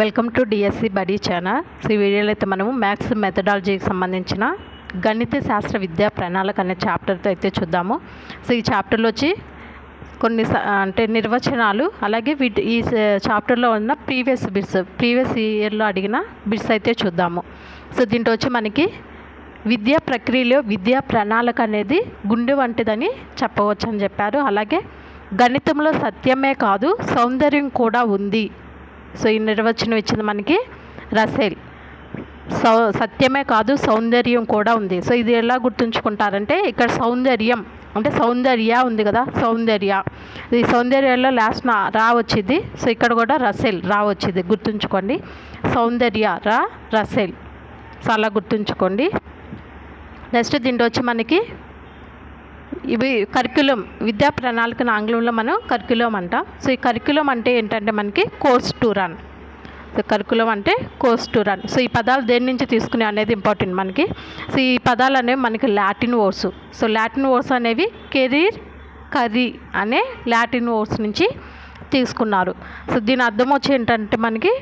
Welcome to DSC buddy channel. So ఈ వీడియోలో అయితే మనము మ్యాథ్స్ మెథడాలజీకి సంబంధించిన గణిత శాస్త్ర విద్యా ప్రణాళిక అనే చాప్టర్తో అయితే చూద్దాము. సో ఈ చాప్టర్లో వచ్చి కొన్ని అంటే నిర్వచనాలు అలాగే వీటి ఈ చాప్టర్లో ఉన్న ప్రీవియస్ బిట్స్ ప్రీవియస్ ఇయర్లో అడిగిన బిట్స్ అయితే చూద్దాము. సో దీంట్లో వచ్చి మనకి విద్యా ప్రక్రియలో విద్యా ప్రణాళిక అనేది గుండె వంటిదని చెప్పవచ్చు అని చెప్పారు. అలాగే గణితంలో సత్యమే కాదు సౌందర్యం కూడా ఉంది. సో ఈ నిర్వచనం ఇచ్చింది మనకి రసేల్. సౌ సత్యమే కాదు సౌందర్యం కూడా ఉంది. సో ఇది ఎలా గుర్తుంచుకుంటారంటే ఇక్కడ సౌందర్యం అంటే సౌందర్య ఉంది కదా సౌందర్య. ఈ సౌందర్యంలో లాస్ట్ నా రా వచ్చింది. సో ఇక్కడ కూడా రసెల్ రా వచ్చింది. గుర్తుంచుకోండి. సౌందర్య రా రసెల్. సో అలా గుర్తుంచుకోండి. నెక్స్ట్ దీంట్లో వచ్చి మనకి ఇవి కరికులం విద్యా ప్రణాళికను ఆంగ్లంలో మనం కరికులం అంటాం. సో ఈ కరికులం అంటే ఏంటంటే మనకి course to run so curriculum అంటే కోర్స్ టు రన్ సో ఈ పదాలు దేని నుంచి తీసుకునే అనేది ఇంపార్టెంట్ మనకి. సో ఈ పదాలు అనేవి మనకి Latin words so Latin words అనేవి కెరీర్ కర్రీ అనే లాటిన్ వర్డ్స్ నుంచి తీసుకున్నారు. సో దీని అర్థం వచ్చి ఏంటంటే మనకి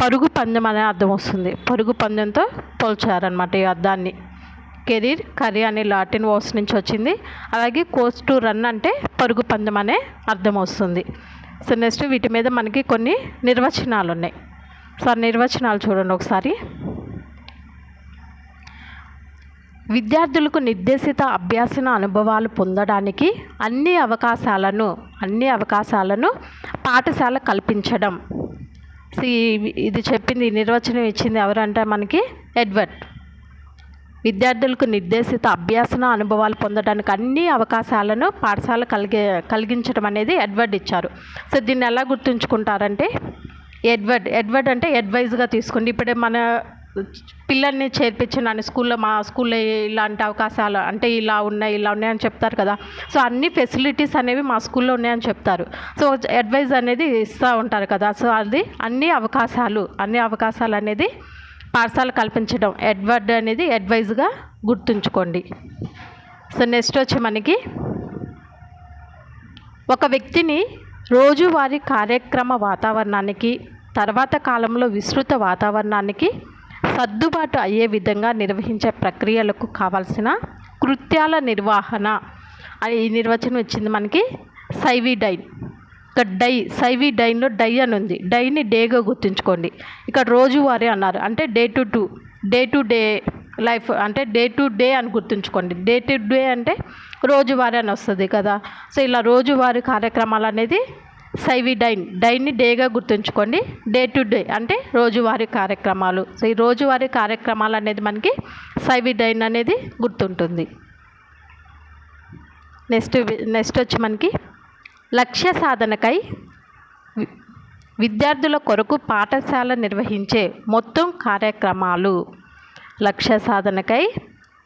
పరుగు పందెం అనే అర్థం వస్తుంది. పరుగు పందెంతో పోల్చారనమాట ఈ అర్థాన్ని. కెరీర్ కర్రీ అనే లాటిన్ వర్డ్స్ నుంచి వచ్చింది. అలాగే కోర్స్ టు రన్ అంటే పరుగు పందెం అనే అర్థం వస్తుంది. సో నెక్స్ట్ వీటి మీద మనకి కొన్ని నిర్వచనాలు ఉన్నాయి సో ఆ నిర్వచనాలు చూడండి ఒకసారి. విద్యార్థులకు నిర్దేశిత అభ్యాసన అనుభవాలు పొందడానికి అన్ని అవకాశాలను అన్ని అవకాశాలను పాఠశాల కల్పించడం. ఇది చెప్పింది నిర్వచనం ఇచ్చింది ఎవరంటే మనకి ఎడ్వర్డ్. విద్యార్థులకు నిర్దేశిత అభ్యాసన అనుభవాలు పొందడానికి అన్ని అవకాశాలను పాఠశాల కలిగి కలిగించడం అనేది ఎడ్వర్డ్ ఇచ్చారు. సో దీన్ని ఎలా గుర్తుంచుకుంటారంటే ఎడ్వర్డ్ ఎడ్వర్డ్ అంటే అడ్వైజ్గా తీసుకోండి. ఇప్పుడే మన పిల్లల్ని చేర్పించిన స్కూల్లో మా స్కూల్లో ఇలాంటి అవకాశాలు అంటే ఇలా ఉన్నాయి ఇలా ఉన్నాయని చెప్తారు కదా. సో అన్ని ఫెసిలిటీస్ అనేవి మా స్కూల్లో ఉన్నాయని చెప్తారు. సో అడ్వైజ్ అనేది ఇస్తూ ఉంటారు కదా. సో అది అన్ని అవకాశాలు అన్ని అవకాశాలు అనేది పార్సాలు కల్పించడం. ఎడ్వర్డ్ అనేది అడ్వైజ్గా గుర్తుంచుకోండి. సో నెక్స్ట్ వచ్చి మనకి ఒక వ్యక్తిని రోజువారీ కార్యక్రమ వాతావరణానికి తర్వాత కాలంలో విస్తృత వాతావరణానికి సర్దుబాటు అయ్యే విధంగా నిర్వహించే ప్రక్రియలకు కావాల్సిన కృత్యాల నిర్వహణ. అని ఈ నిర్వచనం ఇచ్చింది మనకి సైవిడైన్. ఇక్కడ డై సైవి డైన్లో డై అని ఉంది. డైని డేగా గుర్తుంచుకోండి. ఇక్కడ రోజువారీ అన్నారు. అంటే day to to day to day life అంటే డే టు డే అని గుర్తుంచుకోండి. డే టు డే అంటే రోజువారీ అని వస్తుంది కదా. సో ఇలా రోజువారీ కార్యక్రమాలు అనేది సైవి డైన్ డైన్ని డేగా గుర్తుంచుకోండి. డే టు డే అంటే రోజువారీ కార్యక్రమాలు. సో ఈ రోజువారీ కార్యక్రమాలు అనేది మనకి సైవి డైన్ అనేది గుర్తుంటుంది. నెక్స్ట్ నెక్స్ట్ వచ్చి మనకి లక్ష్య సాధనకై విద్యార్థుల కొరకు పాఠశాల నిర్వహించే మొత్తం కార్యక్రమాలు. లక్ష్య సాధనకై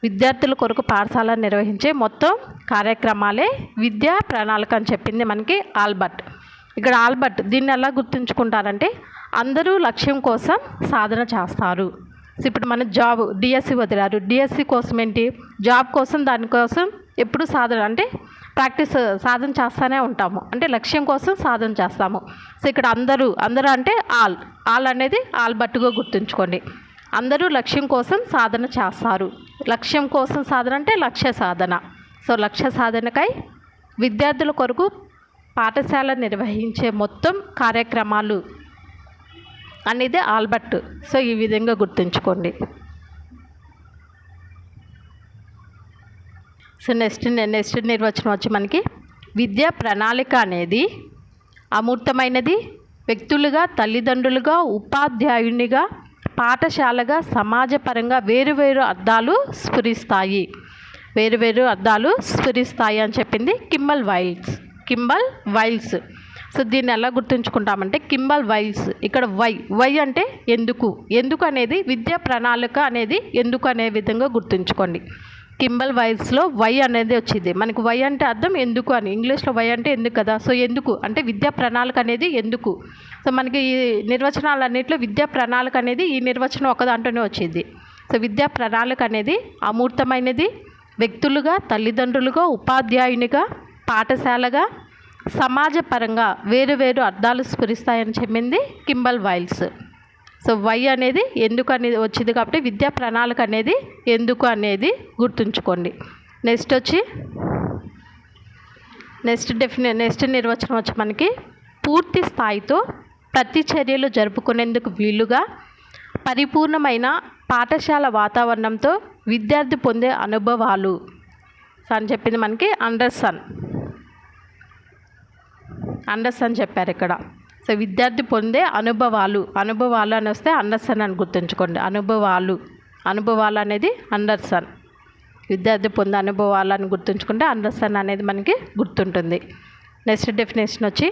విద్యార్థుల కొరకు పాఠశాల నిర్వహించే మొత్తం కార్యక్రమాలే విద్యా ప్రణాళిక అని చెప్పింది మనకి ఆల్బర్ట్. ఇక్కడ ఆల్బర్ట్ దీన్ని ఎలా గుర్తుంచుకుంటారంటే అందరూ లక్ష్యం కోసం సాధన చేస్తారు. ఇప్పుడు మన జాబ్ డిఎస్సి వదిలారు. డిఎస్సి కోసం ఏంటి? జాబ్ కోసం దానికోసం ఎప్పుడు సాధన అంటే ప్రాక్టీస్ సాధన చేస్తూనే ఉంటాము. అంటే లక్ష్యం కోసం సాధన చేస్తాము. సో ఇక్కడ అందరూ అందరూ అంటే ఆల్ ఆల్ అనేది ఆల్ బట్టుగా గుర్తుంచుకోండి. అందరూ లక్ష్యం కోసం సాధన చేస్తారు. లక్ష్యం కోసం సాధన అంటే లక్ష్య సాధన. సో లక్ష్య సాధనకై విద్యార్థుల కొరకు పాఠశాల నిర్వహించే మొత్తం కార్యక్రమాలు అనేది ఆల్బర్ట్ సో ఈ విధంగా గుర్తుంచుకోండి. సో నెక్స్ట్ నెక్స్ట్ నిర్వచనం వచ్చి మనకి విద్యా ప్రణాళిక అనేది అమూర్తమైనది వ్యక్తులుగా తల్లిదండ్రులుగా ఉపాధ్యాయునిగా పాఠశాలగా సమాజపరంగా వేరువేరు అర్థాలు స్ఫురిస్తాయి. వేరువేరు అర్థాలు స్ఫురిస్తాయి అని చెప్పింది Kimball Wiles Kimball Wiles so దీన్ని ఎలా గుర్తుంచుకుంటామంటే కింబల్ వైల్స్ ఇక్కడ వై వై అంటే ఎందుకు? ఎందుకు అనేది విద్యా ప్రణాళిక అనేది ఎందుకు అనే విధంగా గుర్తుంచుకోండి. కింబల్ వైస్లో వై అనేది వచ్చింది. మనకు వై అంటే అర్థం ఎందుకు అని. ఇంగ్లీష్లో వై అంటే ఎందుకు కదా? సో ఎందుకు? అంటే విద్యా ప్రణాళిక అనేది ఎందుకు? సో మనకి ఈ నిర్వచనాలన్నింటిలో విద్యా ప్రణాళిక అనేది ఈ నిర్వచనం ఒక దాంట్లోనే వచ్చింది. సో విద్యా ప్రణాళిక అనేది అమూర్తమైనది. వ్యక్తులుగా తల్లిదండ్రులుగా ఉపాధ్యాయునిగా పాఠశాలగా సమాజపరంగా వేరు వేరు అర్థాలు స్ఫురిస్తాయని చెప్పింది కింబల్ వైల్స్. సో వై అనేది ఎందుకు అనేది వచ్చింది కాబట్టి విద్యా ప్రణాళిక అనేది ఎందుకు అనేది గుర్తుంచుకోండి. నెక్స్ట్ వచ్చి నెక్స్ట్ డెఫినె నెక్స్ట్ నిర్వచనం వచ్చి మనకి పూర్తి స్థాయితో ప్రతి చర్యలు జరుపుకునేందుకు వీలుగా పరిపూర్ణమైన పాఠశాల వాతావరణంతో విద్యార్థి పొందే అనుభవాలు. అని చెప్పింది మనకి అండర్సన్ అండర్సన్ చెప్పారు ఇక్కడ. సో విద్యార్థి పొందే అనుభవాలు అనుభవాలు అని వస్తే అండర్సన్ అని గుర్తుంచుకోండి. అనుభవాలు అనుభవాలు అనేది అండర్సన్. విద్యార్థి పొందే అనుభవాలు అని గుర్తుంచుకుంటే అండర్సన్ అనేది మనకి గుర్తుంటుంది. నెక్స్ట్ డెఫినేషన్ వచ్చి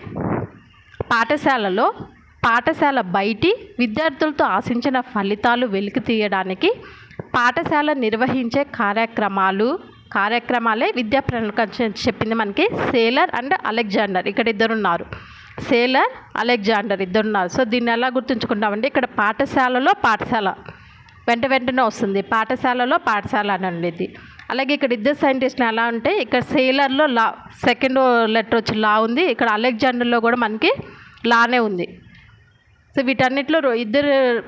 పాఠశాలలో పాఠశాల బయటి విద్యార్థులతో ఆశించిన ఫలితాలు వెలికి తీయడానికి పాఠశాల నిర్వహించే కార్యక్రమాలు కార్యక్రమాలే విద్యా ప్రణాళిక చెప్పింది మనకి సేలర్ అండ్ అలెగ్జాండర్. ఇక్కడ ఇద్దరు ఉన్నారు. సేలర్ అలెగ్జాండర్ ఇద్దరు ఉన్నారు. సో దీన్ని ఎలా గుర్తుంచుకుంటామంటే ఇక్కడ పాఠశాలలో పాఠశాల. వెంట వెంటనే వస్తుంది. పాఠశాలలో పాఠశాల అని ఉండేది. అలాగే ఇక్కడ ఇద్దరు సైంటిస్టులు ఎలా ఉంటే ఇక్కడ సేలర్లో లా సెకండ్ లెటర్ వచ్చి లా ఉంది. ఇక్కడ అలెగ్జాండర్లో కూడా మనకి లానే ఉంది. సో వీటన్నిటిలో రో- ఇద్దరు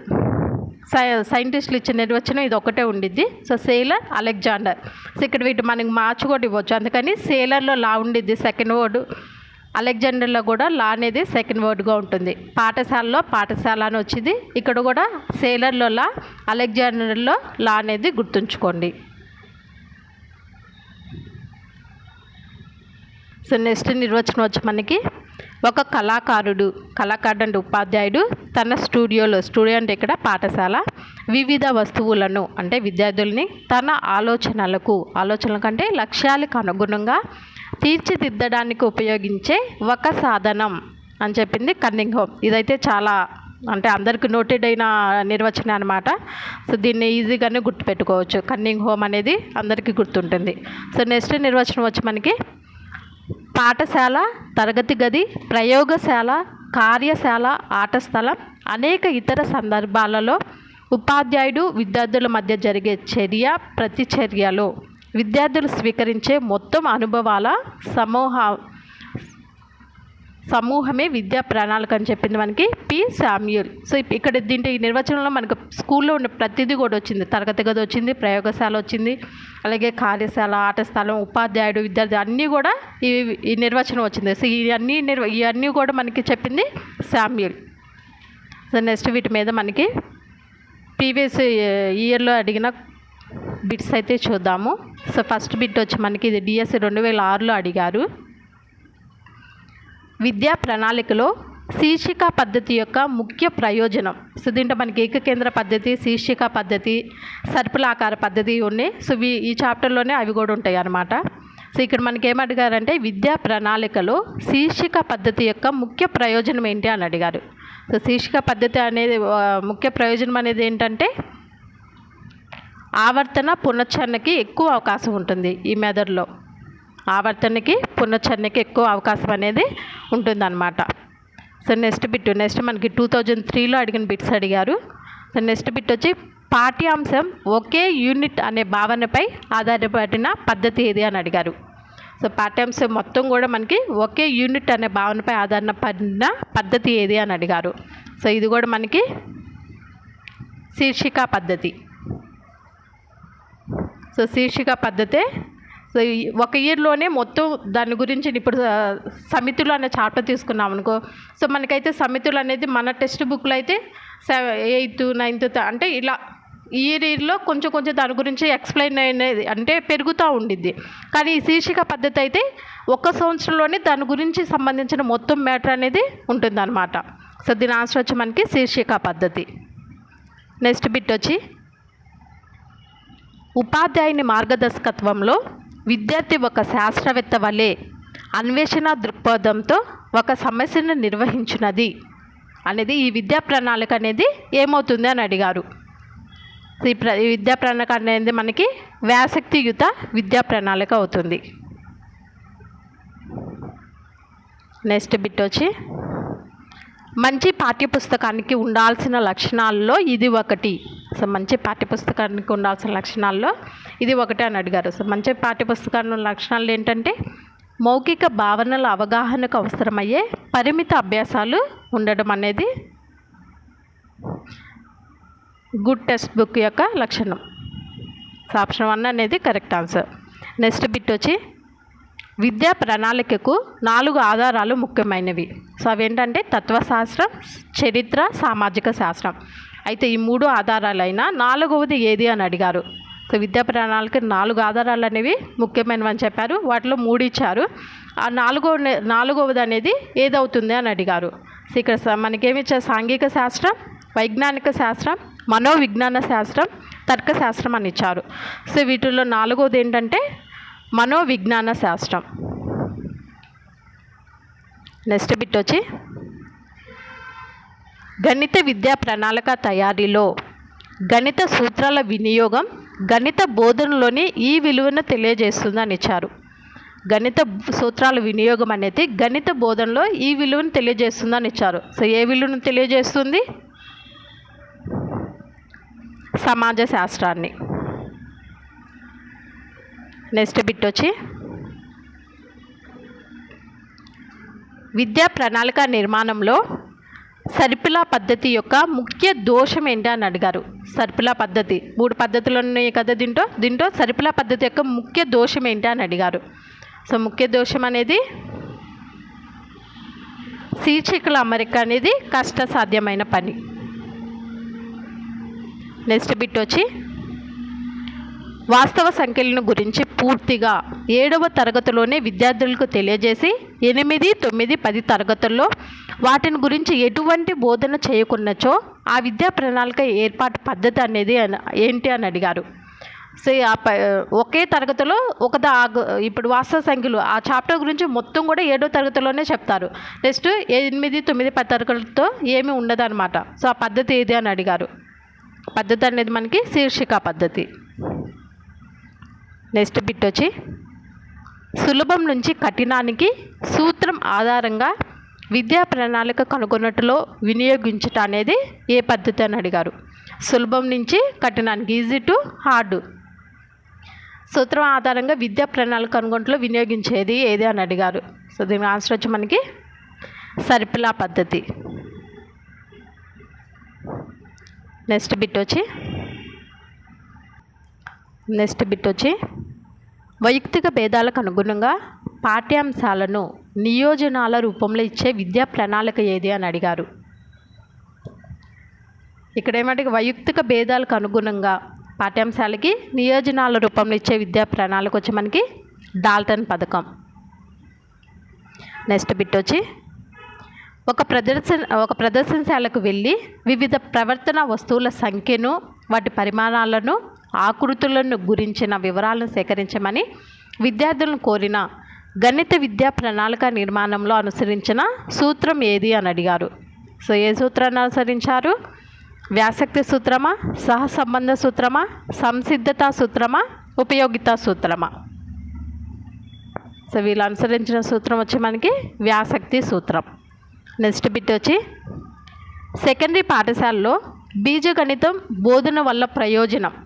సై సైంటిస్టులు ఇచ్చిన నిర్వచనం ఇది ఒకటే ఉండిద్ది. So sailor Alexander. సో ఇక్కడ వీటి మనకి మార్చి కూడా ఇవ్వచ్చు. అందుకని సేలర్లో లా ఉండిద్ది సెకండ్ వర్డ్. అలెగ్జాండర్లో కూడా లా అనేది సెకండ్ వర్డ్గా ఉంటుంది. పాఠశాలలో పాఠశాల అని వచ్చింది. ఇక్కడ కూడా సేలర్లో లా అలెగ్జాండర్లో లా అనేది గుర్తుంచుకోండి. సో నెక్స్ట్ నిర్వచనం వచ్చి మనకి ఒక కళాకారుడు కళాకారుడు అంటే ఉపాధ్యాయుడు తన స్టూడియోలో స్టూడియో అంటే ఇక్కడ పాఠశాల. వివిధ వస్తువులను అంటే విద్యార్థుల్ని తన ఆలోచనలకు ఆలోచనల కంటే లక్ష్యాలకు అనుగుణంగా తీర్చిదిద్దడానికి ఉపయోగించే ఒక సాధనం అని చెప్పింది కన్నింగ్ హోమ్ ఇదైతే చాలా అంటే అందరికి నోటెడ్ అయిన నిర్వచనం అనమాట సో దీన్ని ఈజీగానే గుర్తుపెట్టుకోవచ్చు. కన్నింగ్ హోమ్ అనేది అందరికీ గుర్తుంటుంది. సో నెక్స్ట్ నిర్వచనం వచ్చి మనకి పాఠశాల తరగతి గది ప్రయోగశాల కార్యశాల ఆట స్థలం అనేక ఇతర సందర్భాలలో ఉపాధ్యాయుడు విద్యార్థుల మధ్య జరిగే చర్య ప్రతిచర్యలు. విద్యార్థులు స్వీకరించే మొత్తం అనుభవాల సమూహ సమూహమే విద్యా ప్రణాళిక అని చెప్పింది మనకి పి. శామ్యూల్ సో ఇక్కడ దీంట్లో ఈ నిర్వచనంలో మనకు స్కూల్లో ఉన్న ప్రతిదీ కూడా వచ్చింది. తరగతి గది వచ్చింది ప్రయోగశాల వచ్చింది అలాగే కార్యశాల ఆట స్థలం ఉపాధ్యాయుడు విద్యార్థి అన్నీ కూడా ఈ ఈ నిర్వచనం వచ్చింది. సో ఇవన్నీ నిర్వ ఇవన్నీ కూడా మనకి చెప్పింది శామ్యూల్ సో నెక్స్ట్ వీటి మీద మనకి ప్రీవియస్ ఇయర్లో అడిగిన బిట్స్ అయితే చూద్దాము. సో ఫస్ట్ బిట్ వచ్చి మనకి ఇది డిఎస్సి రెండు వేల ఆరులో అడిగారు. విద్యా ప్రణాళికలో శీర్షిక పద్ధతి యొక్క ముఖ్య ప్రయోజనం. సో దీంట్లో మనకి ఏకకేంద్ర పద్ధతి శీర్షిక పద్ధతి సర్పులాకార పద్ధతి ఉన్నాయి. సో వీ ఈ చాప్టర్లోనే అవి కూడా ఉంటాయి అన్నమాట. సో ఇక్కడ మనకి ఏమడిగారంటే విద్యా ప్రణాళికలో శీర్షిక పద్ధతి యొక్క ముఖ్య ప్రయోజనం ఏంటి అని అడిగారు. సో శీర్షిక పద్ధతి అనేది ముఖ్య ప్రయోజనం అనేది ఏంటంటే ఆవర్తన పునశ్చరణకి ఎక్కువ అవకాశం ఉంటుంది ఈ మెదడులో. ఆవర్తనకి పునశ్చరణకి ఎక్కువ అవకాశం అనేది ఉంటుందన్నమాట. సో నెక్స్ట్ బిట్ నెక్స్ట్ మనకి టూ థౌజండ్ త్రీలో అడిగిన బిట్స్ అడిగారు. సో నెక్స్ట్ బిట్ వచ్చి పాఠ్యాంశం ఒకే యూనిట్ అనే భావనపై ఆధారపడిన పద్ధతి ఏది అని అడిగారు. సో పాఠ్యాంశం మొత్తం కూడా మనకి ఒకే యూనిట్ అనే భావనపై ఆధారపడిన పద్ధతి ఏది అని అడిగారు. సో ఇది కూడా మనకి శీర్షిక పద్ధతి. సో శీర్షిక పద్ధతే సో ఒక ఇయర్లోనే మొత్తం దాని గురించి ఇప్పుడు సమితులు అనే చాప్టర్ తీసుకున్నాం అనుకో. సో మనకైతే సమితులు అనేది మన టెక్స్ట్ బుక్లో అయితే సెవెన్ ఎయిత్ నైన్త్ అంటే ఇలా ఇయర్ ఇయర్లో కొంచెం కొంచెం దాని గురించి ఎక్స్ప్లెయిన్ అనేది అంటే పెరుగుతూ ఉండిద్ది. కానీ ఈ శీర్షిక పద్ధతి అయితే ఒక సంవత్సరంలోనే దాని గురించి సంబంధించిన మొత్తం మ్యాటర్ అనేది ఉంటుందన్నమాట. సో దీని ఆన్సర్ వచ్చి మనకి శీర్షిక పద్ధతి. నెక్స్ట్ బిట్ వచ్చి ఉపాధ్యాయుని మార్గదర్శకత్వంలో విద్యార్థి ఒక శాస్త్రవేత్త వలె అన్వేషణ దృక్పథంతో ఒక సమస్యను నిర్వహించినది అనేది ఈ విద్యా ప్రణాళిక అనేది ఏమవుతుంది అని అడిగారు. ఈ ప్ర ఈ విద్యా ప్రణాళిక అనేది మనకి వ్యాసక్తియుత విద్యా ప్రణాళిక అవుతుంది. నెక్స్ట్ బిట్ వచ్చి మంచి పాఠ్యపుస్తకానికి ఉండాల్సిన లక్షణాల్లో ఇది ఒకటి. సో మంచి పాఠ్యపుస్తకానికి ఉండాల్సిన లక్షణాల్లో ఇది ఒకటి అని అడిగారు. సో మంచి పాఠ్యపుస్తకాన్ని లక్షణాలు ఏంటంటే మౌఖిక భావనల అవగాహనకు అవసరమయ్యే పరిమిత అభ్యాసాలు ఉండడం అనేది గుడ్ టెక్స్ట్ బుక్ యొక్క లక్షణం. సో ఆప్షన్ వన్ అనేది కరెక్ట్ ఆన్సర్. నెక్స్ట్ బిట్ వచ్చి విద్యా ప్రణాళికకు నాలుగు ఆధారాలు ముఖ్యమైనవి. సో అవేంటంటే తత్వశాస్త్రం చరిత్ర సామాజిక శాస్త్రం. అయితే ఈ మూడు ఆధారాలైన నాలుగవది ఏది అని అడిగారు. సో విద్యా ప్రణాళిక నాలుగు ఆధారాలు అనేవి ముఖ్యమైనవి అని చెప్పారు. వాటిలో మూడు ఇచ్చారు. ఆ నాలుగో నాలుగవది అనేది ఏదవుతుంది అని అడిగారు. సో ఇక్కడ స- మనకేమి ఇచ్చారు? సాంఘిక శాస్త్రం వైజ్ఞానిక శాస్త్రం మనోవిజ్ఞాన శాస్త్రం తర్కశాస్త్రం అని ఇచ్చారు. సో వీటిల్లో నాలుగవది ఏంటంటే మనోవిజ్ఞాన శాస్త్రం. నెక్స్ట్ బిట్ వచ్చి గణిత విద్యా ప్రణాళిక తయారీలో గణిత సూత్రాల వినియోగం గణిత బోధనలోని ఈ విలువను తెలియజేస్తుందని ఇచ్చారు. గణిత సూత్రాల వినియోగం అనేది గణిత బోధనలో ఈ విలువను తెలియజేస్తుందని ఇచ్చారు. సో ఏ విలువను తెలియజేస్తుంది? సమాజ శాస్త్రాన్ని. నెక్స్ట్ బిట్ వచ్చి విద్యా ప్రణాళిక నిర్మాణంలో సరిపిలా పద్ధతి యొక్క ముఖ్య దోషం ఏంటి అని అడిగారు. సరిపిలా పద్ధతి. మూడు పద్ధతులు ఉన్నాయి కదా దీంట్లో? దీంట్లో సరిపిలా పద్ధతి యొక్క ముఖ్య దోషం ఏంటి అని అడిగారు. సో ముఖ్య దోషం అనేది శీర్షికల అమరిక అనేది కష్టసాధ్యమైన పని. నెక్స్ట్ బిట్ వచ్చి వాస్తవ సంఖ్యలను గురించి పూర్తిగా ఏడవ తరగతిలోనే విద్యార్థులకు తెలియజేసి ఎనిమిది తొమ్మిది పది తరగతుల్లో వాటిని గురించి ఎటువంటి బోధన చేయకున్నచో ఆ విద్యా ప్రణాళిక ఏర్పాటు పద్ధతి అనేది ఏంటి అని అడిగారు. సో ఆ ప ఒకే తరగతిలో ఒకదా ఇప్పుడు వాస్తవ సంఖ్యలు ఆ చాప్టర్ గురించి మొత్తం కూడా ఏడో తరగతిలోనే చెప్తారు. నెక్స్ట్ ఎనిమిది తొమ్మిది పది తరగతులతో ఏమీ ఉండదు అనమాట సో ఆ పద్ధతి ఏది అని అడిగారు. పద్ధతి అనేది మనకి శీర్షిక పద్ధతి. నెక్స్ట్ బిట్ వచ్చి సులభం నుంచి కఠినానికి సూత్రం ఆధారంగా విద్యా ప్రణాళిక కనుగొన్నట్టులో వినియోగించటం అనేది ఏ పద్ధతి అని అడిగారు. సులభం నుంచి కఠినానికి ఈజీ టు హార్డ్. సూత్రం ఆధారంగా విద్యా ప్రణాళిక కనుగొన్నట్లో వినియోగించేది ఏది అని అడిగారు. సో దీని ఆన్సర్ వచ్చి మనకి సరిపిలా పద్ధతి. నెక్స్ట్ బిట్ వచ్చి నెక్స్ట్ బిట్ వచ్చి వైయక్తిక భేదాలకు అనుగుణంగా పాఠ్యాంశాలను నియోజనాల రూపంలో ఇచ్చే విద్యా ప్రణాళిక ఏది? అని అడిగారు. ఇక్కడ ఏమంటే వైయక్తిక భేదాలకు అనుగుణంగా పాఠ్యాంశాలకి నియోజనాల రూపంలో ఇచ్చే విద్యా ప్రణాళిక వచ్చి మనకి డాల్టన్ పథకం. నెక్స్ట్ బిట్ వచ్చి ఒక ప్రదర్శన ఒక ప్రదర్శనశాలకు వెళ్ళి వివిధ ప్రవర్తన వస్తువుల సంఖ్యను వాటి పరిమాణాలను ఆకృతులను గురించిన వివరాలను సేకరించమని విద్యార్థులను కోరిన గణిత విద్యా ప్రణాళిక నిర్మాణంలో అనుసరించిన సూత్రం ఏది అని అడిగారు. సో ఏ సూత్రాన్ని అనుసరించారు? వ్యాసక్తి సూత్రమా? సహసంబంధ సూత్రమా? సంసిద్ధతా సూత్రమా? ఉపయోగితా సూత్రమా? సో వీళ్ళు అనుసరించిన సూత్రం వచ్చి మనకి వ్యాసక్తి సూత్రం. నెక్స్ట్ బిట్ వచ్చి సెకండరీ పాఠశాలలో బీజగణితం బోధన వల్ల ప్రయోజనం.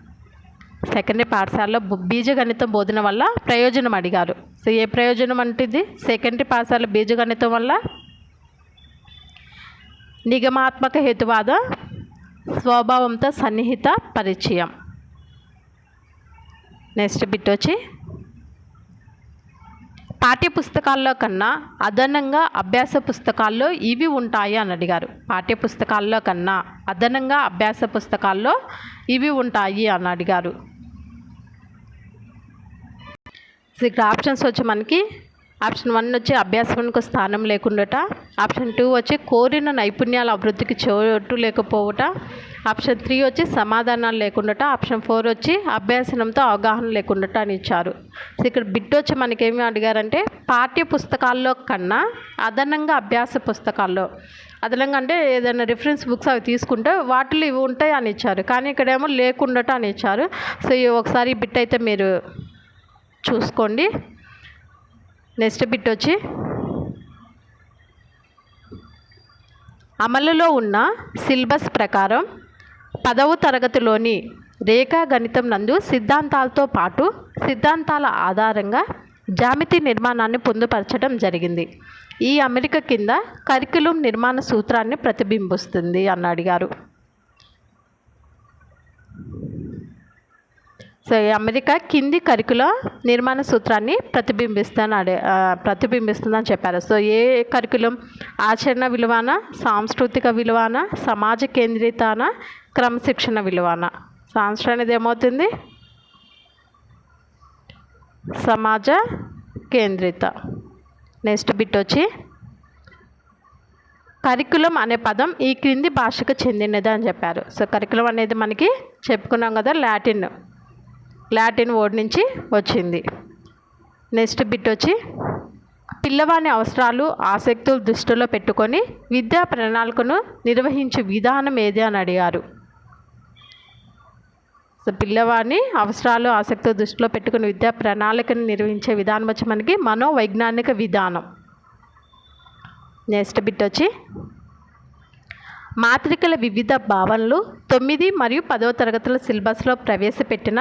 సెకండరీ పాఠశాలలో బీజగణితం బోధన వల్ల ప్రయోజనం అడిగారు. సో ఏ ప్రయోజనం అంటుంది? సెకండరీ పాఠశాల బీజగణితం వల్ల నిగమాత్మక హేతువాద స్వభావంతో సన్నిహిత పరిచయం. నెక్స్ట్ బిట్ వచ్చి పాఠ్య పుస్తకాల్లో కన్నా అదనంగా అభ్యాస పుస్తకాల్లో ఇవి ఉంటాయి అని అడిగారు. పాఠ్య పుస్తకాల్లో కన్నా అదనంగా అభ్యాస పుస్తకాల్లో ఇవి ఉంటాయి అని అడిగారు సో ఇక్కడ ఆప్షన్స్ వచ్చి మనకి ఆప్షన్ వన్ వచ్చి అభ్యాసమునకు స్థానం లేకుండాట. ఆప్షన్ టూ వచ్చి కోరిన నైపుణ్యాల అభివృద్ధికి చోటు లేకపోవట. ఆప్షన్ త్రీ వచ్చి సమాధానాలు లేకుండాట. ఆప్షన్ ఫోర్ వచ్చి అభ్యాసనంతో అవగాహన లేకుండాట అని ఇచ్చారు. సో ఇక్కడ బిట్ వచ్చి మనకేమి అడిగారంటే పాఠ్య పుస్తకాల్లో కన్నా అదనంగా అభ్యాస పుస్తకాల్లో అదనంగా అంటే ఏదైనా రిఫరెన్స్ బుక్స్ అవి తీసుకుంటే వాటిలో ఇవి ఉంటాయి అని ఇచ్చారు. కానీ ఇక్కడేమో లేకుండాట అని ఇచ్చారు. సో ఈ ఒకసారి బిట్ అయితే మీరు చూసుకోండి. నెక్స్ట్ బిట్ వచ్చి అమలులో ఉన్న సిలబస్ ప్రకారం పదవ తరగతిలోని రేఖా గణితం నందు సిద్ధాంతాలతో పాటు సిద్ధాంతాల ఆధారంగా జామితి నిర్మాణాన్ని పొందుపరచడం జరిగింది. ఈ అమెరిక కింద కరికులం నిర్మాణ సూత్రాన్ని ప్రతిబింబిస్తుంది అని అడిగారు సో ఈ అమెరికా కింది కరికుల నిర్మాణ సూత్రాన్ని ప్రతిబింబిస్తాను ప్రతిబింబిస్తుందని చెప్పారు. సో ఏ కరికులం ఆచరణ విలువన సాంస్కృతిక విలువన సమాజ కేంద్రితాన క్రమశిక్షణ విలువన? సాంస్కృతి అనేది ఏమవుతుంది? సమాజ కేంద్రిత. నెక్స్ట్ బిట్ వచ్చి కరికులం అనే పదం ఈ క్రింది భాషకు చెందినది అని చెప్పారు. సో కరికులం అనేది మనకి చెప్పుకున్నాం కదా లాటిన్. లాటిన్ వర్డ్ నుంచి వచ్చింది. నెక్స్ట్ బిట్ వచ్చి పిల్లవాని అవసరాలు ఆసక్తులు దృష్టిలో పెట్టుకొని విద్యా ప్రణాళికను నిర్వహించే విధానం ఏది అని అడిగారు. సో పిల్లవాడిని అవసరాలు ఆసక్తులు దృష్టిలో పెట్టుకుని విద్యా ప్రణాళికను నిర్వహించే విధానం వచ్చి మనకి మనోవైజ్ఞానిక విధానం. నెక్స్ట్ బిట్ వచ్చి మాత్రికల వివిధ భావనలు తొమ్మిది మరియు పదవ తరగతుల సిలబస్లో ప్రవేశపెట్టిన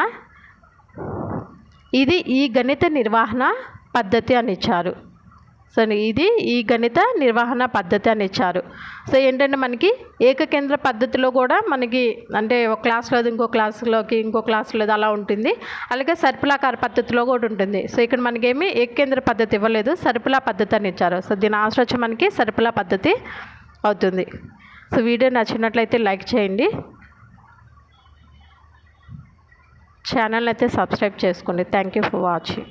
ఇది ఈ గణిత నిర్వహణ పద్ధతి అని ఇచ్చారు. సో ఇది ఈ గణిత నిర్వహణ పద్ధతి అని ఇచ్చారు. సో ఏంటంటే మనకి ఏకకేంద్ర పద్ధతిలో కూడా మనకి అంటే ఒక క్లాస్లో ఇంకో క్లాస్లోకి ఇంకో క్లాస్లో అలా ఉంటుంది. అలాగే సర్పులాకార పద్ధతిలో కూడా ఉంటుంది. సో ఇక్కడ మనకేమి ఏకకేంద్ర పద్ధతి ఇవ్వలేదు. సరుపులా పద్ధతి అని ఇచ్చారు. సో దీని ఆన్సర్ వచ్చి మనకి సరుపులా పద్ధతి అవుతుంది. సో వీడియో నచ్చినట్లయితే లైక్ చేయండి. ఛానల్ అయితే సబ్స్క్రైబ్ చేసుకోండి. Thank you for watching